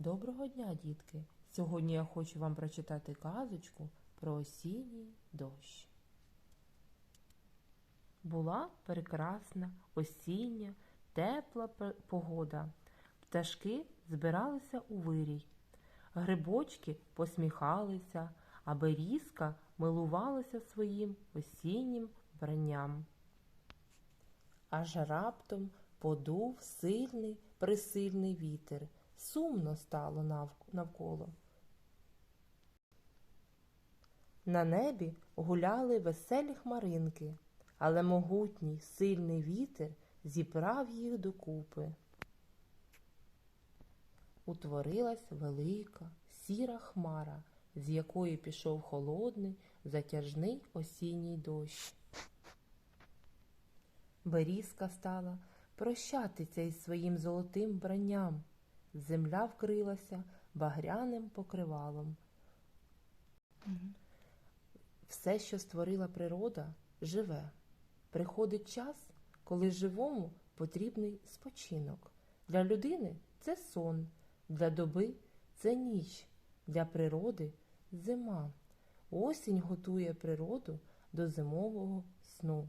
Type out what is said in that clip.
Доброго дня, дітки! Сьогодні я хочу вам прочитати казочку про осінній дощ. Була прекрасна осіння, тепла погода. Пташки збиралися у вирій. Грибочки посміхалися, а берізка милувалася своїм осіннім вбранням. Аж раптом подув сильний присильний вітер. Сумно стало навколо. На небі гуляли веселі хмаринки, але могутній сильний вітер зібрав їх докупи. Утворилась велика сіра хмара, з якої пішов холодний затяжний осінній дощ. Берізка стала прощатися із своїм золотим вбранням. Земля вкрилася багряним покривалом. Все, що створила природа, живе. Приходить час, коли живому потрібний спочинок. Для людини це сон, для доби це ніч, для природи зима. Осінь готує природу до зимового сну.